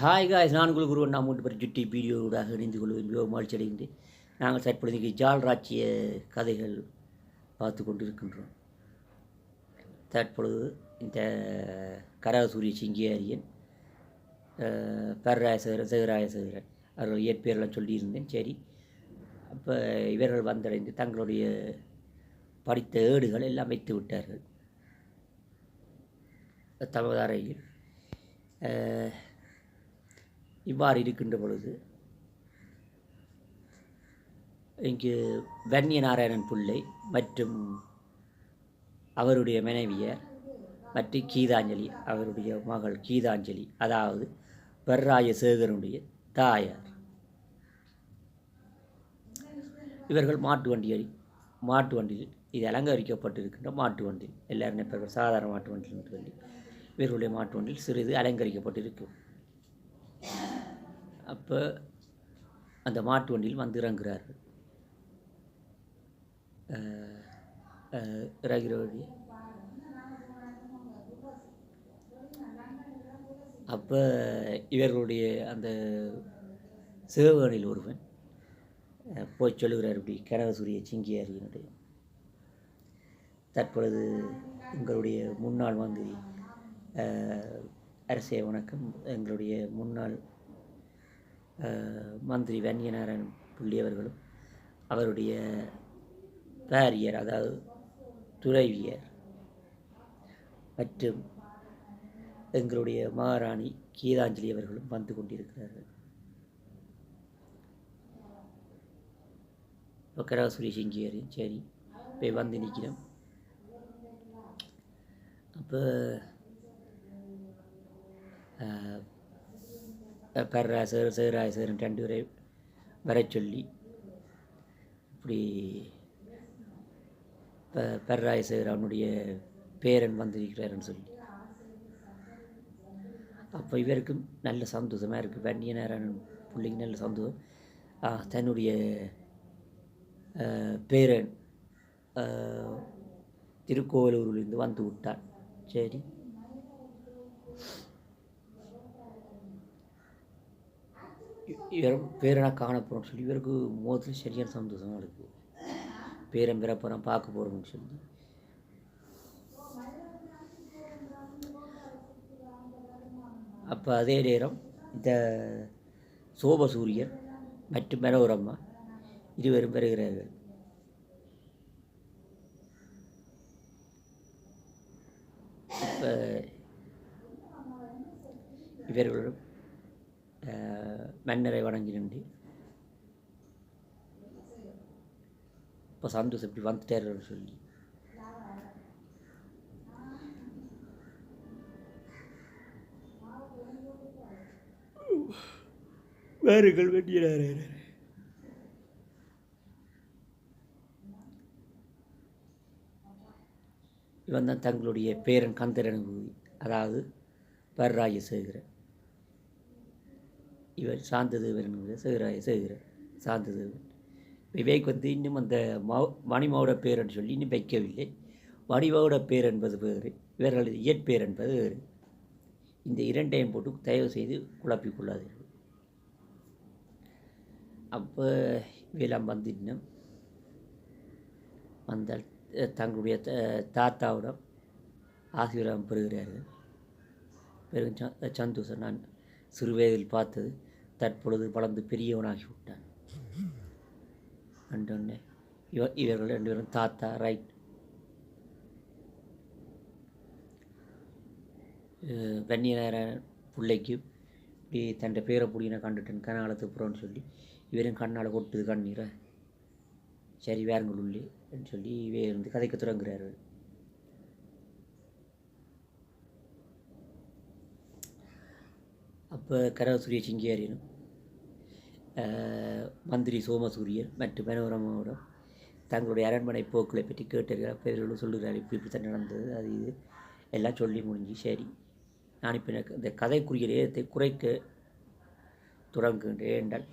Hi guys நான் உங்களுக்கு குருவன். நாம் மூட்டு பற்றி சுட்டி வீடியோடாக இணைந்து கொள்வேன் மிகவும் மகிழ்ச்சி அடைகின்றேன். நாங்கள் ஜால் ஜால்ராட்சிய கதைகள் பார்த்து கொண்டு இருக்கின்றோம் தற்பொழுது இந்த கரசூரிய சிங்கியாரியன் பர்ராய சேகரன் சேகராய சேகரன் அவர்கள் இயற்பெயரெல்லாம் சொல்லியிருந்தேன். சரி அப்போ இவர்கள் வந்தடைந்து தங்களுடைய படித்த ஏடுகள் எல்லாம் வைத்து விட்டார்கள். தமதாரையில் இவ்வாறு இருக்கின்ற பொழுது இங்கு வன்னிய நாராயணன் பிள்ளை மற்றும் அவருடைய மனைவியர் மற்றும் கீதாஞ்சலி அவருடைய மகள் கீதாஞ்சலி அதாவது பெர்ராய சேகரனுடைய தாயார். இவர்கள் மாட்டு வண்டியில் மாட்டு வண்டியில் இது அலங்கரிக்கப்பட்டிருக்கின்ற மாட்டு வண்டியில் எல்லாரும் இப்போ சாதாரண மாட்டு வண்டியில் என்று சொல்லி இவர்களுடைய மாட்டு வண்டியில் சிறிது அலங்கரிக்கப்பட்டிருக்கும். அப்போ அந்த மாட்டு வண்டியில் வந்து இறங்குறாரு. அஹ், இறங்குற வழி. அப்போ இவர்களுடைய அந்த சிவகனில் ஒருவன் போய் சொல்லுகிறார் இப்படி கனகசூரிய சிங்கியாரியனுடைய தற்பொழுது உங்களுடைய முன்னாள் மந்திரி அரசே வணக்கம். எங்களுடைய முன்னாள் மந்திரி வன்னியநாராயணன் புள்ளியவர்களும் அவருடைய பாரியர் அதாவது துறைவியர் மற்றும் எங்களுடைய மகாராணி கீதாஞ்சலி அவர்களும் வந்து கொண்டிருக்கிறார்கள். இப்போ கடாசுரி சிங்கியாரி சரி போய் வந்து நிற்கிறோம் அப்போ பர்ராசர் சேராசர் ரெண்டு பேரை வர சொல்லி இப்படி ப பர்ராயசர் அவனுடைய பேரன் வந்திருக்கிறாருன்னு சொல்லி. அப்போ இவருக்கும் நல்ல சந்தோஷமாக இருக்குது வன்னிய நாராயணன் பிள்ளைக்கு நல்ல சந்தோஷம். தன்னுடைய பேரன் ஆ, திருக்கோவிலூரிலிருந்து வந்து விட்டான். சரி. இ- இவர் பேரனாக சொல்லி இவருக்கு முகத்தில் சரியான சந்தோஷமாக இருக்குது பேரன் பெற போகிறோம் பார்க்க போகிறோம்னு சொல்லி. அப்போ அதே நேரம் இந்த சோபசூரியன் மற்றும் மனோரம்மா இருவரும் பெறுகிறார்கள் இப்போ இவர்களும் மன்னரை வணங்கி நின்று. இப்போ சந்தோஷம் இப்படி வந்துட்டாருன்னு சொல்லி. வேறுகள் வெட்டியிறாரு இவன் தான் தங்களுடைய பேரன் கந்தரனுபூதி அதாவது பர்ராய சேகரன் இவர் சாந்ததேவர் என்கிற சேகராய சேகரன் சாந்ததேவன் விவேக் வந்து இன்னும் அந்த மௌ மணிமாவோட பேரன் சொல்லி இன்னும் வைக்கவில்லை. மணிமாவோட பேர் என்பது வேறு இவர்களது இயற்பேர் என்பது வேறு. இந்த இரண்டையும் போட்டு தயவு செய்து குழப்பிக்கொள்ளாதீர்கள். அப்போ இவையெல்லாம் வந்து இன்னும் வந்தால் தங்களுடைய த- தாத்தாவிடம் ஆசீர்வாதம் பெறுகிறார்கள். பெரும் ச- சந்தோஷம் நான் சிறுவயதில் பார்த்தது. தற்பொழுது வளர்ந்து பெரியவனாகி விட்டான். அண்டொன்னே இவ இவர்கள் ரெண்டு பேரும் தாத்தா ரைட். வன்னியநாராயண பிள்ளைக்கு இப்படி தண்டை பேரை பிடின கண்டுட்டேன் கனாலத்து புறம்னு சொல்லி. இவரும் கண்ணால் கொட்டுது கண்ணீரை. சரி வேறுங்கள் உள்ளே சொல்லி இவே இருந்து கதைக்க தொடங்குறாரு இப்போ கரசூரிய சிங்கியாரியனும் மந்திரி சோமசூரியன் மற்றும் மனோரமாவிடம் தங்களுடைய அரண்மனை போக்களை பற்றி கேட்டார்கள் அப்போ இவர்களும் சொல்லுகிறார் இப்படி இப்படி தான் நடந்தது அது இது. எல்லாம் சொல்லி முடிஞ்சு சரி. நான் இப்போ எனக்கு இந்த கதைக்குரிய நேரத்தை குறைக்க தொடங்குகின்றேன் என்றால்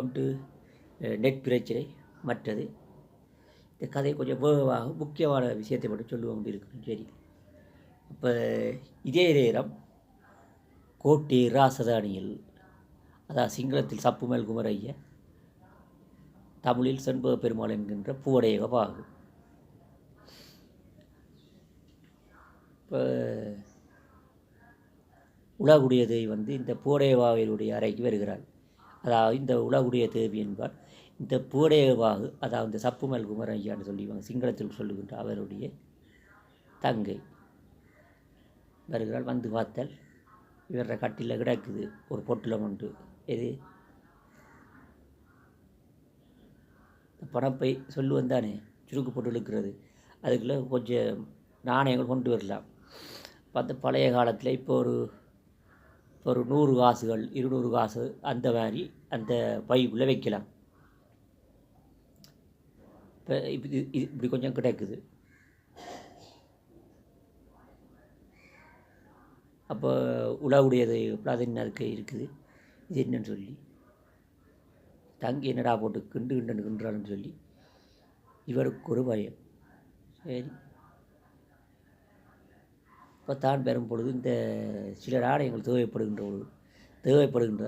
ஒன்று நெட் பிரச்சனை மற்றது இந்த கதை கொஞ்சம் வேகமாக முக்கியமான விஷயத்தை மட்டும் சொல்லுவோம் இருக்கணும். சரி. அப்போ இதே நேரம் கோட்டி ராசதானியில் அதாவது சிங்களத்தில் சப்புமேல் குமரைய தமிழில் செண்பக பெருமாள் என்கின்ற பூவடையக பாகு. இப்போ உலகுடைய தேவி வந்து இந்த பூடையவாவையுடைய அறைக்கு வருகிறாள். அதாவது இந்த உலகுடைய தேவி என்பால் இந்த பூடையவாகு அதாவது இந்த சப்புமல் குமரையான்னு சொல்லிவாங்க சிங்களத்தில் சொல்லுகின்ற அவருடைய தங்கை. வருகிறாள் வந்து பார்த்தால் இவர கட்டில் கிடக்குது ஒரு பொட்டில் உண்டு எது? பணப்பை சொல்லுவன் தானே சுருக்கு போட்டு இழுக்கிறது. அதுக்குள்ளே கொஞ்சம் நாணயங்கள் கொண்டு வரலாம். பார்த்து பழைய காலத்தில் இப்போ ஒரு ஒரு நூறு காசுகள் இருநூறு காசு அந்த மாதிரி அந்த பைக்குள்ளே வைக்கலாம். இப்போ இப்படி இது இப்படி கொஞ்சம் கிடைக்குது. அப்போ உலகுடையது அது இருக்குது? இது என்னன்னு சொல்லி. தங்கி என்னடா போட்டு கிண்டு கிண்டு கிண்டுறான்னு சொல்லி. இவருக்கு ஒரு பயம். சரி. இப்போ தான் பெறும் பொழுது இந்த சில நாணயங்கள் தேவைப்படுகின்ற பொழுது தேவைப்படுகின்ற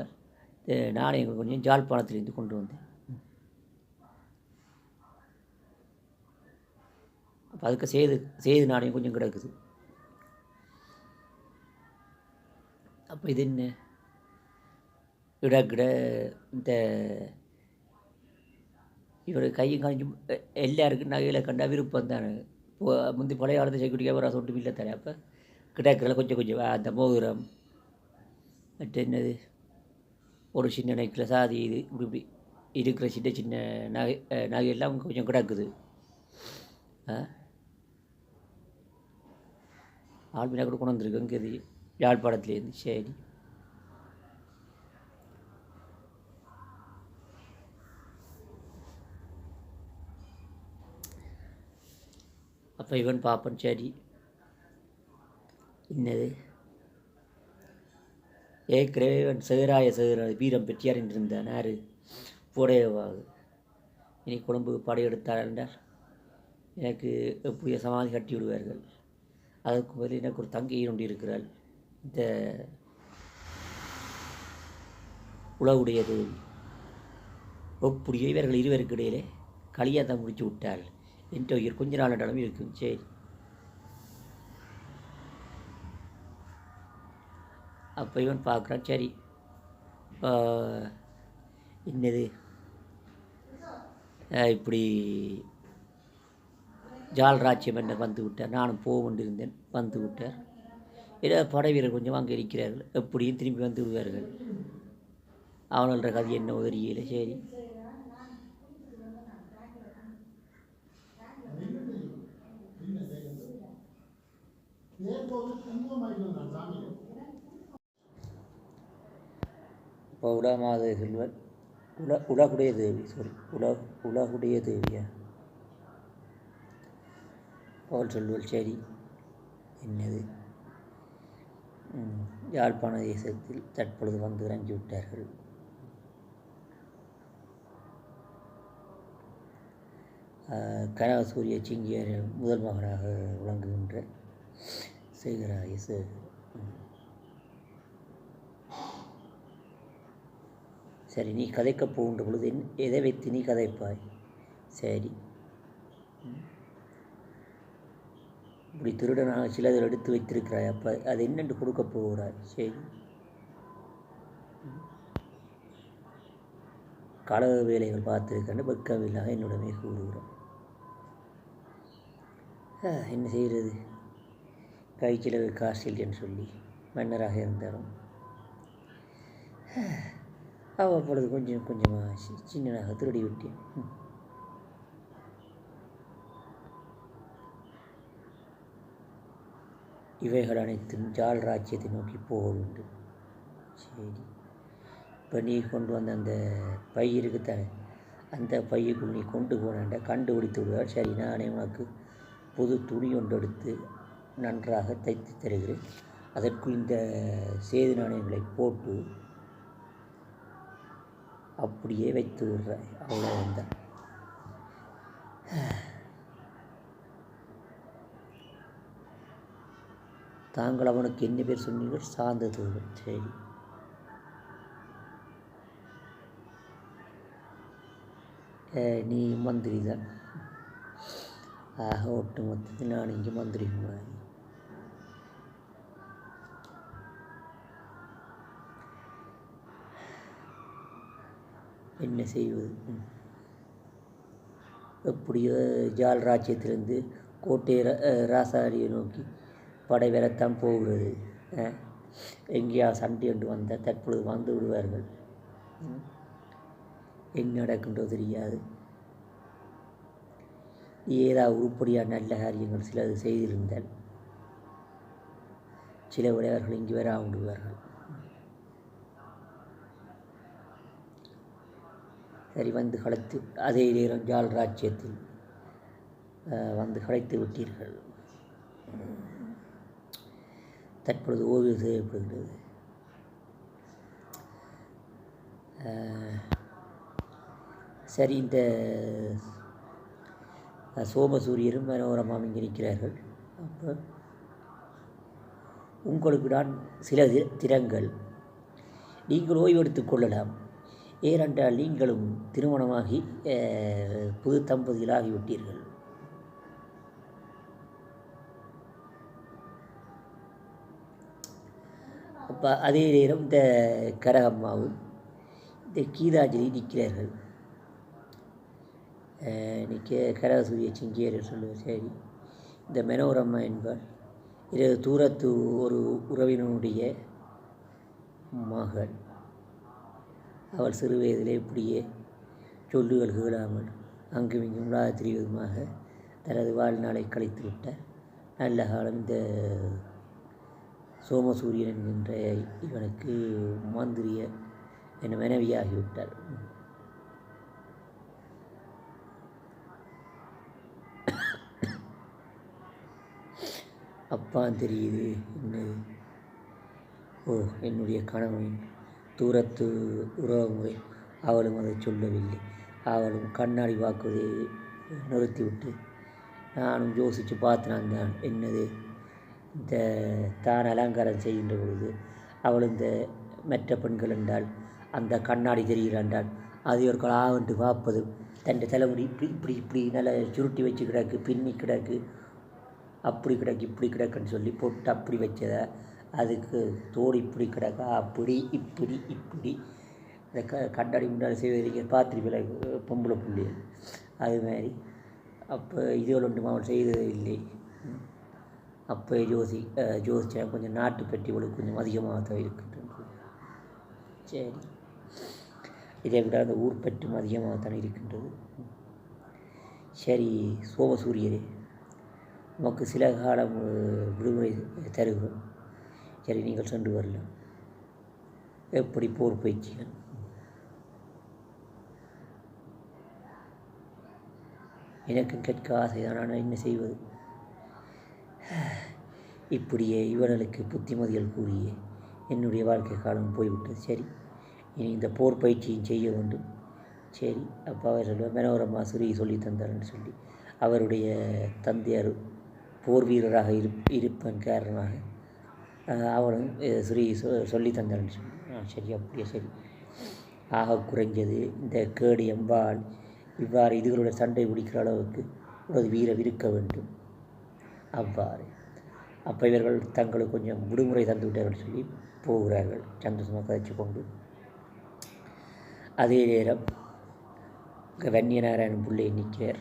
இந்த நாணயங்கள் கொஞ்சம் ஜாழ்ப்பாணத்திலிருந்து கொண்டு வந்தேன். அப்போ அதுக்கு செய்து செய்து நாணயம் கொஞ்சம் கிடக்குது. அப்போ இது என்ன? இடக்கிட இந்த இவர் கையும் காஞ்சும் எல்லாருக்கும் நகையில் கண்டா விருப்பம் தானே இப்போ முந்தி பழைய காலத்து செக்யூரிட்டி வர சொல்லிட்டு இல்லை தானே அப்போ. கிடக்கிறல கொஞ்சம் கொஞ்சம் அந்த மோதிரம். மற்ற என்னது? ஒரு சின்ன நகைக்கில் சாதி இது இப்படி இப்படி இருக்கிற சின்ன சின்ன நகை நகையெல்லாம் கொஞ்சம் கிடக்குது. ஆ? மீனாக கூட கொண்டு வந்திருக்கு இங்கே யாழ்ப்பாணத்துலேருந்து. சரி. அப்போ இவன் பார்ப்பன் சரி. என்னது? ஏற்கனவே இவன் சேராய சேர வீரம் பெற்றியார் என்றிருந்தான். யார்? புடையவாகு இனி கொழும்பு படையெடுத்தார் என்றால் எனக்கு எப்படிய சமாதி கட்டி விடுவார்கள் அதற்கு பதில் எனக்கு ஒரு தங்கையை ஒன்று இருக்கிறாள். இந்த உலகுடைய தேவி இவர்கள் இருவருக்கு இடையிலே களியாத்தான் முடிச்சு விட்டாள் என்ற உயிர் கொஞ்ச நாள் நடனம் இருக்கும். சரி. அப்போ இவன் பார்க்குறான். சரி. என்னது? இப்படி ஜால்ராஜ்யம் என்ன வந்து விட்டார். நானும் போக கொண்டிருந்தேன் வந்து விட்டார். ஏதோ படை வீரர் கொஞ்சம் அங்கே இருக்கிறார்கள். எப்படியும் திரும்பி வந்து விடுவார்கள். அவனோட கதை என்ன உதறியில சரி. இப்போ உலகமாத செல்வன். உல உலகுடைய தேவி சாரி உல உலகுடைய தேவியா? போல் சொல்வல் சரி. என்னது? யாழ்ப்பாண தேசத்தில் தற்பொழுது வந்து இறங்கிவிட்டார்கள் கனகசூரிய சிங்கியர் முதல் மகனாக விளங்குகின்ற சேகராய சரி நீ கதைக்கப் போகின்ற பொழுது எதை வைத்து நீ கதைப்பாய்? சரி. இப்படி திருடனாக சிலதில் எடுத்து வைத்திருக்கிறாய். அப்போ அது என்னென்று கொடுக்க போகிறாய்? சரி. களவு வேலைகள் பார்த்துருக்கேன்னு வெக்கமில்லாக என்னுடமே கூறுகிறோம் என்ன செய்கிறது? கைச்சிலவு காசில் என்று சொல்லி மன்னராக இருந்தாலும். அவ்வப்பொழுது கொஞ்சம் கொஞ்சமாக சின்னனாக திருடி விட்டேன் இவைகள் அனைத்தும் ஜால் ராஜ்யத்தை நோக்கி போக வேண்டும் சரி. இப்போ நீ கொண்டு வந்த அந்த பை இருக்குத்தானே அந்த பையுக்குள் நீ கொண்டு போனேன்ட கண்டுபிடித்து விடுவார். சரி நானே உனக்கு புது துணி ஒன்று எடுத்து நன்றாக தைத்து தருகிறேன். அதற்குள் இந்த சேது நாணயங்களை போட்டு அப்படியே வைத்து விடுறாய். அவ்வளோதான் தாங்கள் அவனுக்கு என்ன பேர் சொன்னீர்கள்? சார்ந்த சரி அஹ், நீ மந்திரி தான் ஆக ஒட்டு மொத்தத்தில் நான் இங்கே மந்திரி மாதிரி என்ன செய்வது? எப்படியோ ஜால் ராஜ்யத்திலிருந்து கோட்டை ரா- அஹ் ராசாரியை நோக்கி படை வரத்தான் போகிறது எங்கேயா சண்டை என்று வந்தால் தற்பொழுது வந்து விடுவார்கள். என்ன நடக்கின்றோ தெரியாது. ஏதாவது உருப்படியாக நல்ல காரியங்கள் சிலது செய்திருந்தால் சில உடையவர்கள் இங்கு வர விடுவார்கள். சரி வந்து களைத்து அதே நேரம் ஜால் ராஜ்யத்தில் வந்து களைத்து விட்டீர்கள். தற்பொழுது ஓய்வு செய்யப்படுகிறது. சரி இந்த சோமசூரியரும் மனோரமாவும் இங்கே நிற்கிறார்கள் அப்போ உங்களுக்கு நான் சில தி- திறங்கள். நீங்கள் ஓய்வெடுத்துக் கொள்ளலாம். ஏனென்றால் நீங்களும் திருமணமாகி புது தம்பதிகளாகிவிட்டீர்கள். அப்போ அதே நேரம் இந்த கரகம்மாவும் இந்த கீதாஞ்சலி நிற்கிறார்கள். நிற்க கரகசூரிய சிங்கியர் சொல்லுவார் சரி இந்த மெனோரம்மா என்பார். இது தூரத்து ஒரு உறவினனுடைய மகள் அவள் சிறு வயதிலே இப்படியே சொல்லுகள் கேளாமல் அங்கும் இங்கும் உலாத திரிவதுமாக தனது வாழ்நாளை கழித்து விட்டார். நல்ல காலம் இந்த சோமசூரியன் என்கின்ற இவனுக்கு மாந்திரிய என் மனைவியாகிவிட்டார் அப்பா தெரியுது என்ன? ஓ என்னுடைய கணவன் தூரத்து உறவுமுறை. அவளும் அதை சொல்லவில்லை. அவளும் கண்ணாடி வாக்குவதை நிறுத்திவிட்டு நானும் யோசித்து பார்த்தேன் தான் என்னது? இந்த தான் அலங்காரம் செய்கின்ற பொழுது அவள் இந்த மற்ற பெண்கள் என்றால் அந்த கண்ணாடி தெரிகிறாண்டால் அது ஒரு கலாவென்று பார்ப்பதும் தன் தலைமுடி இப்படி இப்படி இப்படி நல்லா சுருட்டி வச்சு கிடக்கு பின்னி கிடக்கு அப்படி கிடக்கு இப்படி கிடக்குன்னு சொல்லி போட்டு அப்படி வச்சதை அதுக்கு தோடு இப்படி கிடக்கா அப்படி இப்படி இப்படி. இந்த க கண்ணாடி முன்னாடி செய்வதற்கு பார்த்துருப்பில பொம்பளை புள்ளி அது மாதிரி. அப்போ இதுகள் ஒன்றும் அவன் செய்தது இல்லை அப்போ ஜோசி அஹ், கொஞ்சம் நாட்டு பெட்டி இவளுக்கு கொஞ்சம் அதிகமாக தான் இருக்கின்றது சரி. இதை விட அந்த ஊர் பற்றும் அதிகமாக தான் இருக்கின்றது. சரி சோமசூரியரே உமக்கு சில காலம் விடுமுறை தருகிறோம். சரி நீங்கள் சென்று வரலாம். எப்படி போர் பயிற்சிகள் எனக்கும் கேட்க ஆசைதான். ஆனால் என்ன செய்வது? இப்படியே இவர்களுக்கு புத்திமதிகள் கூறிய. என்னுடைய வாழ்க்கை காலம் போய்விட்டது. சரி இனி இந்த போர் பயிற்சியும் செய்ய வேண்டும். சரி அப்போ அவர் சொல்லுவார் மனோரமா சுரி சொல்லி தந்தார்னு சொல்லி. அவருடைய தந்தையார் போர் வீரராக இரு இருப்பன் காரணமாக அவனும் ஸ்ரீ சொ- சொல்லி தந்தார்னு சொல்லி. ஆ சரி அப்படியே சரி. ஆக குறைஞ்சது இந்த கேடு எம்பால் இவ்வாறு இதுகளோட சண்டை பிடிக்கிற அளவுக்கு ஒரு வீரம் இருக்க வேண்டும். அவ்வாறு. அப்போ இவர்கள் தங்களுக்கு கொஞ்சம் விடுமுறை தந்து விட்டார்கள் சொல்லி போகிறார்கள். சந்தோஷமாக கதைச்சு கொண்டு. அதே நேரம் இங்க வன்னியநாராயணன் பிள்ளை நிற்கிறார்.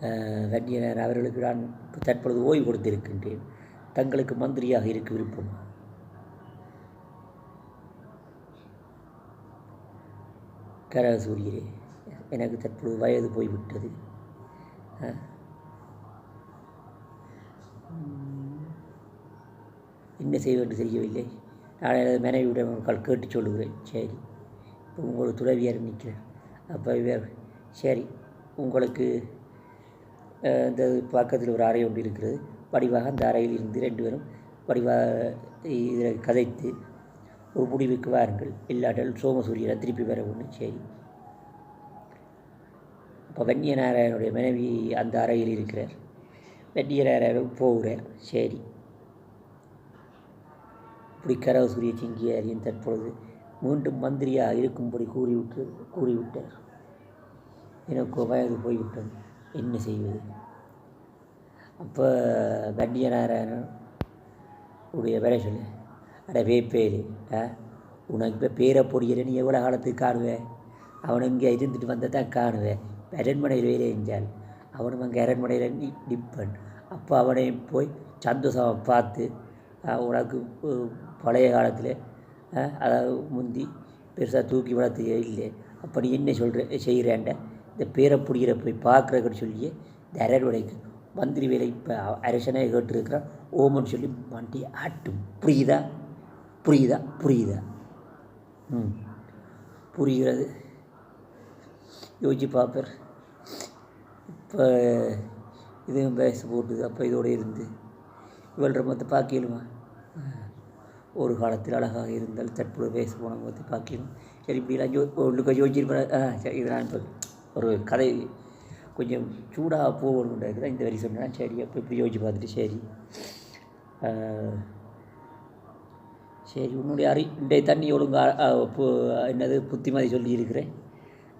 அஹ், வன்னியனார் அவர்களுக்கு நான் தற்பொழுது ஓய்வு கொடுத்திருக்கின்றேன். தங்களுக்கு மந்திரியாக இருக்க விருப்பம். கரசூரியரே எனக்கு தற்பொழுது வயது போய்விட்டது. என்ன செய்வது தெரியவில்லை. நான் எனது மனைவியிடம் ஒரு கால் கேட்டு சொல்லுகிறேன். சரி. இப்போ உங்களுக்கு துறவியார் நிற்கிறேன் அப்போ இவர் சரி. உங்களுக்கு இந்த பக்கத்தில் ஒரு அறை ஒன்று இருக்கிறது. படிவாக அந்த அறையில் இருந்து ரெண்டு பேரும் படிவாக இதில் கதைத்து ஒரு முடிவுக்கு வாருங்கள். இல்லாட்டால் சோமசூரியனை திருப்பி வர ஒன்று. சரி. அப்போ வன்னியநாராயணுடைய மனைவி அந்த அறையில் இருக்கிறார். வெட்டியராரும் போகிறேன் சரி. இப்படி கரவசூரிய சிங்கியாரியும் தற்பொழுது மீண்டும் மந்திரியாக இருக்கும்படி கூறிவிட்டு கூறிவிட்டார். எனக்கு வயது போய்விட்டது. என்ன செய்வது? அப்போ வண்டியனாரன் உடைய வேலை சொல்லு அட வேப்பேரு ஆ? உனக்கு இப்போ பேரை பொடியல நீ எவ்வளோ காலத்துக்கு காணுவேன் அவன் இங்கே இருந்துட்டு வந்தால் தான் காணுவேன் அரண்மனையில் வேலை செஞ்சால் அவனும் அங்கே அரண்மனையில் நி நிற்பன். அப்போ அவனையும் போய் சந்தோஷமாக பார்த்து உனக்கு பழைய காலத்தில் அதாவது முந்தி பெருசாக தூக்கி வளர்த்து இல்லை. அப்போ நீ என்ன சொல்கிற செய்கிறேன்ட இந்த பேரை பிடிக்கிற போய் பார்க்குறக்குன்னு சொல்லி இந்த அரண்மனைக்கு மந்திரி வேலை இப்போ அரசனே கேட்டுருக்கிறான். ஓமன்னு சொல்லி மண்டி ஆட்டும். புரியுதா? புரியுதா? புரியுதா? ம். புரிகிறது. யோசிச்சு பார்ப்பார். இப்போ இதுவும் பேச போட்டுது. அப்போ இதோட இருந்து இவள் மொத்த பார்க்கலுமா? ஒரு காலத்தில் அழகாக இருந்தால் தற்போது பேச போன மொத்த பார்க்கலும். சரி இப்படிலாம் ஜோ உள்ளுக்க யோசிச்சிருப்பேன் ஆ சரி இதெல்லாம் நான் இப்போ ஒரு கதை கொஞ்சம் சூடாக போகணுன்றது இந்த வரி சொன்னேன். சரி அப்போ இப்படி யோசிச்சு பார்த்துட்டு சரி. சரி உன்னுடைய அறி இன்றைய தண்ணி ஒழுங்காக என்னது புத்திமதி சொல்லியிருக்கிறேன்.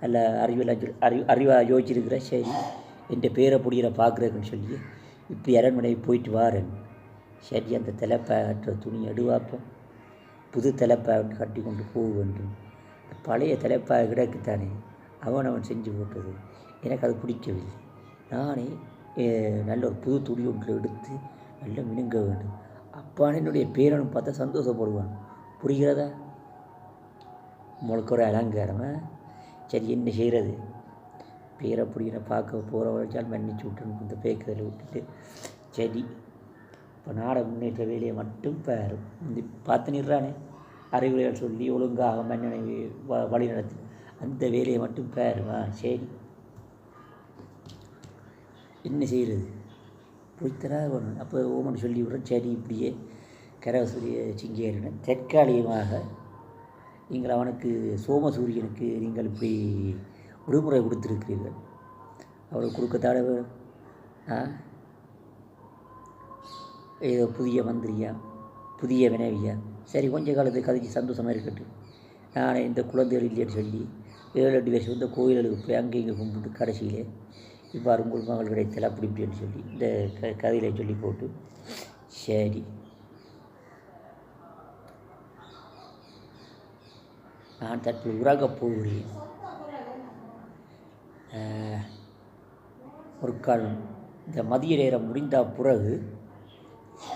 அல்ல அறிவெல்லாம் அறிவு அறிவாக யோசிச்சிருக்கிறேன் சரி என் பேரை பிடிக்கிற பார்க்குறதுன்னு சொல்லி இப்படி அரண்மனை போயிட்டு வாரன். சரி அந்த தலைப்பாற்ற துணி எடுவாப்போம். புது தலைப்பை கட்டி கொண்டு போக வேண்டும். பழைய தலைப்பாக கிடக்குத்தானே அவன் அவன் செஞ்சு போட்டது. எனக்கு அது பிடிக்கவில்லை. நானே நல்ல ஒரு புது துணி ஒன்று எடுத்து நல்ல மினுங்க வேண்டும். அப்பான என்னுடைய பேரனும் பார்த்தா சந்தோஷப்படுவான். புரிகிறதா? உங்களுக்கு ஒரு அலங்காரமாக சரி என்ன செய்கிறது? பேரை பிடிக்கிற பார்க்க போகிற வரைச்சால் மன்னிச்சு விட்டுன்னு இந்த பேக்கதில் விட்டுட்டு. சரி இப்போ நாட முன்னேற்ற வேலையை மட்டும் பாரு. இந்த பார்த்து நிறானே அறிவுரைகள் சொல்லி ஒழுங்காக மன்னனை வ- வழி நடத்து. அந்த வேலையை மட்டும் பாரு சரி. என்ன செய்கிறது? போய்த்தரா ஒன்று அப்போ ஓமன் சொல்லி விடுறேன் சரி இப்படியே கரவசூரிய சிங்கேறின தற்காலிகமாக நீங்கள் அவனுக்கு சோமசூரியனுக்கு நீங்கள் இப்படி விடுமுறை கொடுத்துருக்கிறீர்கள். அவருக்கு கொடுக்கத்தாட ஏதோ புதிய மந்திரியா? புதிய வினவியா? சரி கொஞ்ச காலத்துக்கு கதைச்சு சந்தோஷமாக இருக்கட்டும். நான் இந்த குழந்தைகள் இல்லைன்னு சொல்லி ஏழு எட்டு வயசு வந்து கோயில்களுக்கு போய் அங்கே இங்கே கும்பிட்டு கடைசியிலே இவ்வாறு உங்கள் மகள் கிடைத்தல அப்படி இப்படின்னு சொல்லி இந்த க கதையில் சொல்லி போட்டு. சரி. நான் தற்போது உறகப் போகிறேன் ஒரு கால் இந்த மதிய நேரம் முடிந்த பிறகு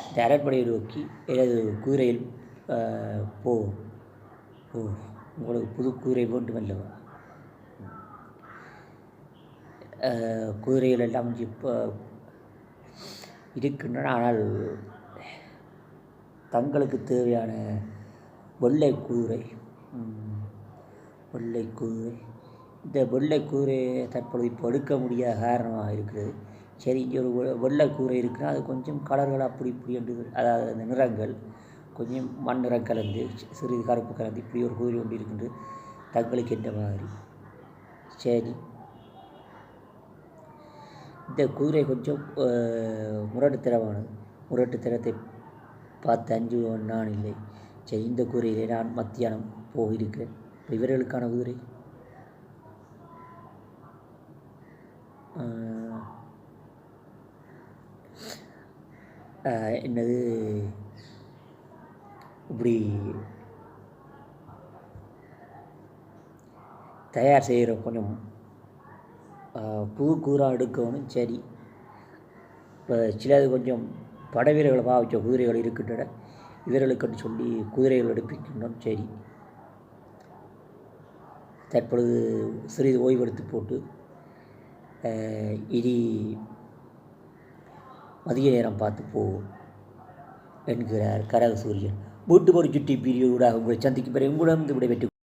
இந்த அரண்மனையை நோக்கி எனது குதிரையில் போ ஓ உங்களுக்கு புது குதிரை வேண்டும் அல்லவா? குதிரைகள் எல்லாம் இப்போ இருக்கின்றன ஆனால் தங்களுக்கு தேவையான வெள்ளை குதிரை வெள்ளைக்கூறு. வெள்ளை இந்த வெள்ளை குதிரையை தற்பொழுது இப்போ எடுக்க முடியாத காரணமாக இருக்கிறது. சரி இங்கே ஒரு வெள்ளைக்கூரை வெள்ளை கூரை இருக்குன்னா அது கொஞ்சம் கலர்கள் அப்படி இப்படி என்று அதாவது அந்த நிறங்கள் கொஞ்சம் மண் நிறம் கலந்து சிறிது கருப்பு கலந்து இப்படி ஒரு கூறி ஒன்று இருக்கின்றது. தங்களுக்கு என்ற மாதிரி? சரி. இந்த குதிரை கொஞ்சம் முரட்டு திறமானது முரட்டு திறத்தை பார்த்து அஞ்சு நான் இல்லை. சரி இந்த குதிரையிலே நான் மத்தியானம் போயிருக்கிறேன் இவர்களுக்கான குதிரை என்னது? இப்படி தயார் செய்கிற கொஞ்சம் புது குதிரை எடுக்கணும். சரி. இப்போ சிலது கொஞ்சம் படவீரர்களை பாவிச்ச குதிரைகள் இருக்கின்றன. இவர்களுக்கு சொல்லி குதிரைகள் எடுப்பிக்கின்றோம். சரி. தற்பொழுது சிறிது ஓய்வெடுத்து போட்டு இனி மதிய நேரம் பார்த்து போவோம் என்கிறார் கரக சூரியன் வீட்டு ஒரு சுட்டி பிரியோடாக உங்களை சந்திக்கும் பிறகு உங்களிடம் விடைபெற்று